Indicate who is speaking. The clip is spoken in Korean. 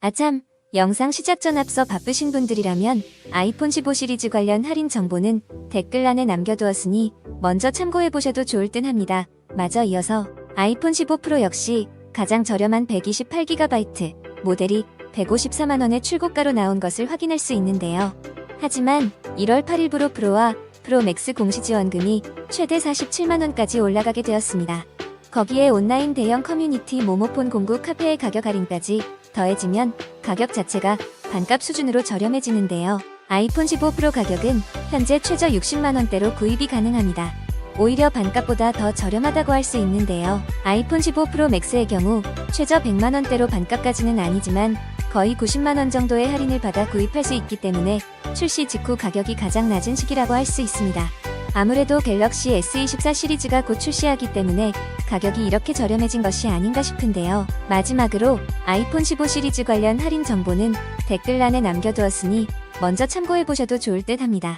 Speaker 1: 아참, 영상 시작 전 앞서 바쁘신 분들이라면 아이폰 15 시리즈 관련 할인 정보는 댓글 란에 남겨두었으니 먼저 참고해보셔도 좋을 듯 합니다. 마저 이어서 아이폰 15 프로 역시 가장 저렴한 128GB 모델이 154만원의 출고가로 나온 것을 확인할 수 있는데요. 하지만 1월 8일부로 프로와 프로 맥스 공시 지원금이 최대 47만원까지 올라가게 되었습니다. 거기에 온라인 대형 커뮤니티 모모폰 공구 카페의 가격 할인까지 더해지면 가격 자체가 반값 수준으로 저렴해지는데요. 아이폰 15 프로 가격은 현재 최저 60만원대로 구입이 가능합니다. 오히려 반값보다 더 저렴하다고 할 수 있는데요. 아이폰 15 프로 맥스의 경우 최저 100만원대로 반값까지는 아니지만 거의 90만원 정도의 할인을 받아 구입할 수 있기 때문에 출시 직후 가격이 가장 낮은 시기라고 할 수 있습니다. 아무래도 갤럭시 S24 시리즈가 곧 출시하기 때문에 가격이 이렇게 저렴해진 것이 아닌가 싶은데요. 마지막으로 아이폰 15 시리즈 관련 할인 정보는 댓글란에 남겨두었으니 먼저 참고해보셔도 좋을 듯 합니다.